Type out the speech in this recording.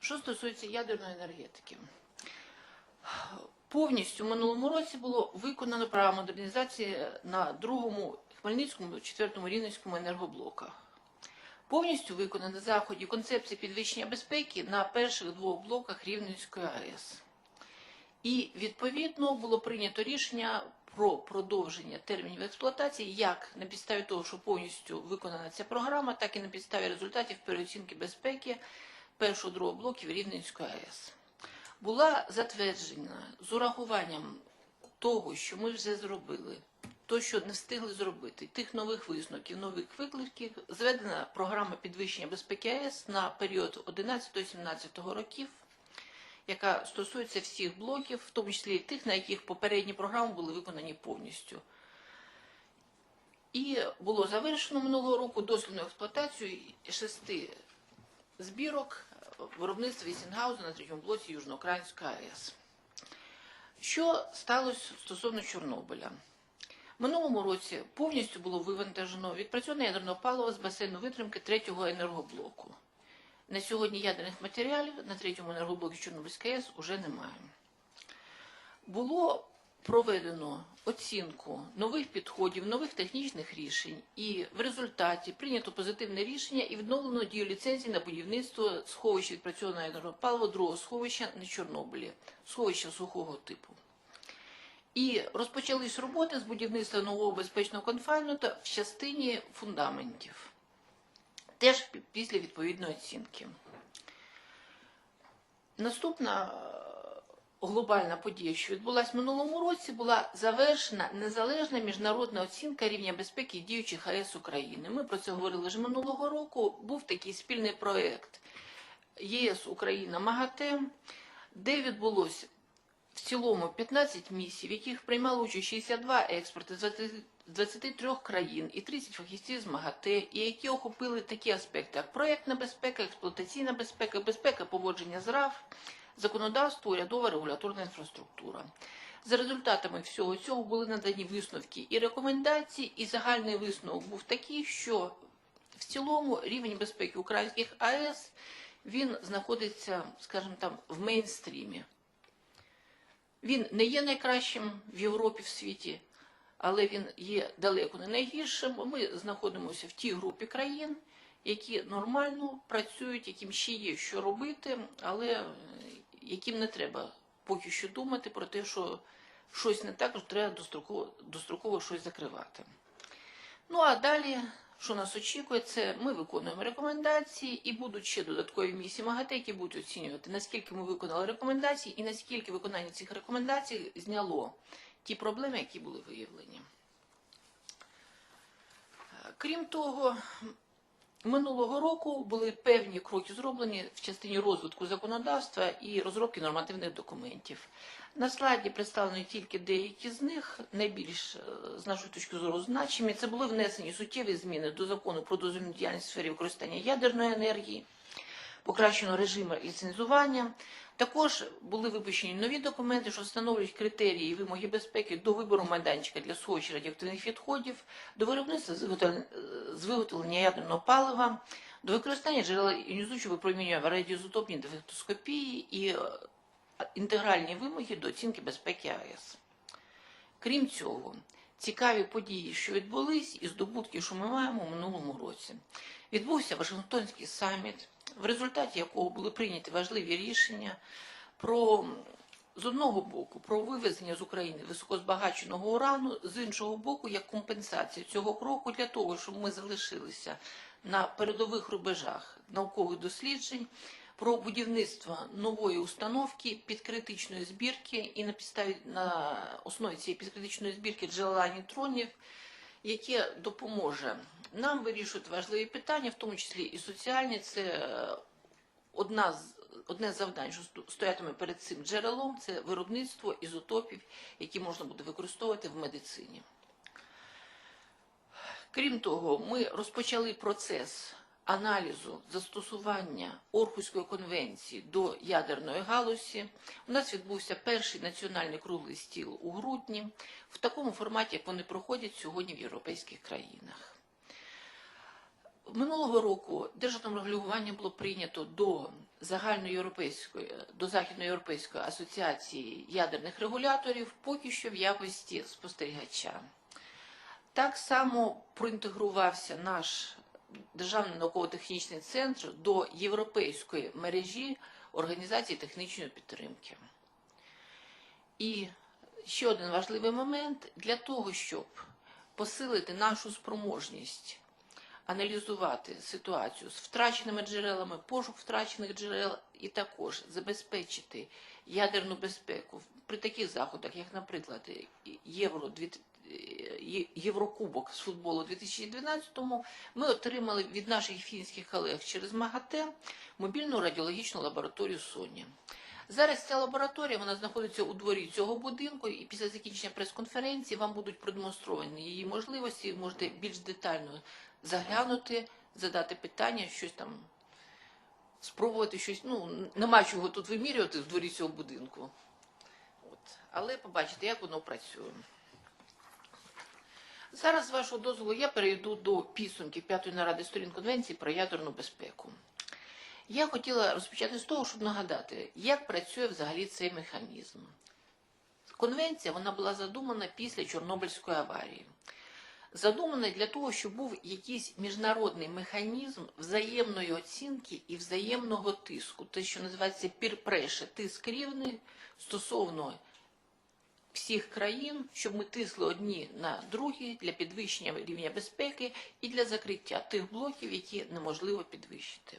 Що стосується ядерної енергетики, повністю в минулому році було виконано програму модернізації на другому Хмельницькому, четвертому Рівненському енергоблоках. Повністю виконано заходи концепції підвищення безпеки на перших двох блоках Рівненської АЕС. І відповідно було прийнято рішення про продовження термінів експлуатації як на підставі того, що повністю виконана ця програма, так і на підставі результатів переоцінки безпеки першого другого блоків Рівненської АЕС. Була затверджена з урахуванням того, що ми вже зробили, то, що не встигли зробити, тих нових висновків, нових викликів, зведена програма підвищення безпеки АЕС на період 11-17 років яка стосується всіх блоків, в тому числі тих, на яких попередні програми були виконані повністю. І було завершено минулого року дослідну експлуатацію шести збірок виробництва Вісінгаузу на третьому блоці Южноукраїнської АЕС. Що сталося стосовно Чорнобиля? Минулому році повністю було вивантажено відпрацьоване ядерного палива з басейну витримки третього енергоблоку. На сьогодні ядерних матеріалів на третьому енергоблокі Чорнобильської АЕС уже немає. Було проведено оцінку нових підходів, нових технічних рішень, і в результаті прийнято позитивне рішення і відновлено дію ліцензії на будівництво сховища відпрацьованого ядерного палива другого сховища на Чорнобилі, сховища сухого типу. І розпочались роботи з будівництва нового безпечного конфайнменту в частині фундаментів теж після відповідної оцінки. Наступна глобальна подія, що відбулася в минулому році, була завершена незалежна міжнародна оцінка рівня безпеки діючих АЕС України. Ми про це говорили вже минулого року. Був такий спільний проєкт ЄС Україна МАГАТЕ, де відбулося в цілому 15 місій, в яких приймали участь 62 експерти з 23 країн і 30 фахівців з МАГАТЕ, і які охопили такі аспекти, як проєктна безпека, експлуатаційна безпека, безпека поводження з РАФ, законодавство, урядова регуляторна інфраструктура. За результатами всього цього були надані висновки і рекомендації, і загальний висновок був такий, що в цілому рівень безпеки українських АЕС він знаходиться, скажімо там, в мейнстрімі. Він не є найкращим в Європі в світі, але він є далеко не найгіршим. Ми знаходимося в тій групі країн, які нормально працюють, яким ще є що робити, але яким не треба поки що думати про те, що щось не так, що треба достроково, достроково щось закривати. Ну а далі, що нас очікує, це ми виконуємо рекомендації і будуть ще додаткові місії МАГАТЕ, які будуть оцінювати, наскільки ми виконали рекомендації і наскільки виконання цих рекомендацій зняло ті проблеми, які були виявлені. Крім того, минулого року були певні кроки зроблені в частині розвитку законодавства і розробки нормативних документів. На слайді представлені тільки деякі з них, найбільш, е, з нашої точки зору, значимі. Це були внесені суттєві зміни до закону про дозвільну діяльність в сфері використання ядерної енергії, покращено режиму ліцензування. Також були випущені нові документи, що встановлюють критерії і вимоги безпеки до вибору майданчика для сховища радіоактивних відходів, до виробництва з виготовлення- ядерного палива, до використання джерела іонізуючого випромінювання в радіоізотопній дефектоскопії і е, інтегральні вимоги до оцінки безпеки АЕС. Крім цього, цікаві події, що відбулись, і здобутки, що ми маємо у минулому році. Відбувся Вашингтонський саміт, в результаті якого були прийняті важливі рішення про з одного боку про вивезення з України високозбагаченого урану, з іншого боку, як компенсація цього кроку для того, щоб ми залишилися на передових рубежах наукових досліджень. Про будівництво нової установки підкритичної збірки і на підставі на основі цієї підкритичної збірки джерела нейтронів, яке допоможе нам вирішувати важливі питання, в тому числі і соціальні. Це е, одна з одне з завдань, що стоятиме перед цим джерелом, це виробництво ізотопів, які можна буде використовувати в медицині. Крім того, ми розпочали процес аналізу застосування Орхуської конвенції до ядерної галузі. У нас відбувся перший національний круглий стіл у грудні в такому форматі, як вони проходять сьогодні в європейських країнах. Минулого року державним регулюванням було прийнято до загальноєвропейської, до Західноєвропейської асоціації ядерних регуляторів поки що в якості спостерігача. Так само проінтегрувався наш Державний науково-технічний центр до європейської мережі організацій технічної підтримки. І ще один важливий момент для того, щоб посилити нашу спроможність аналізувати ситуацію з втраченими джерелами, пошук втрачених джерел і також забезпечити ядерну безпеку при таких заходах, як, наприклад, Євро 2000 Є- Єврокубок з футболу 2012-му, ми отримали від наших фінських колег через МАГАТЕ мобільну радіологічну лабораторію Соні. Зараз ця лабораторія вона знаходиться у дворі цього будинку, і після закінчення прес-конференції вам будуть продемонстровані її можливості. Можете більш детально заглянути, задати питання, щось там спробувати щось. Ну нема чого тут вимірювати в дворі цього будинку. От. Але побачите, як воно працює. Зараз, з вашого дозволу, я перейду до підсумків п'ятої наради сторін конвенції про ядерну безпеку. Я хотіла розпочати з того, щоб нагадати, як працює взагалі цей механізм. Конвенція вона була задумана після Чорнобильської аварії. Задумана для того, щоб був якийсь міжнародний механізм взаємної оцінки і взаємного тиску, те, що називається pressure, тиск рівний стосовно всіх країн, щоб ми тисли одні на другі для підвищення рівня безпеки і для закриття тих блоків, які неможливо підвищити.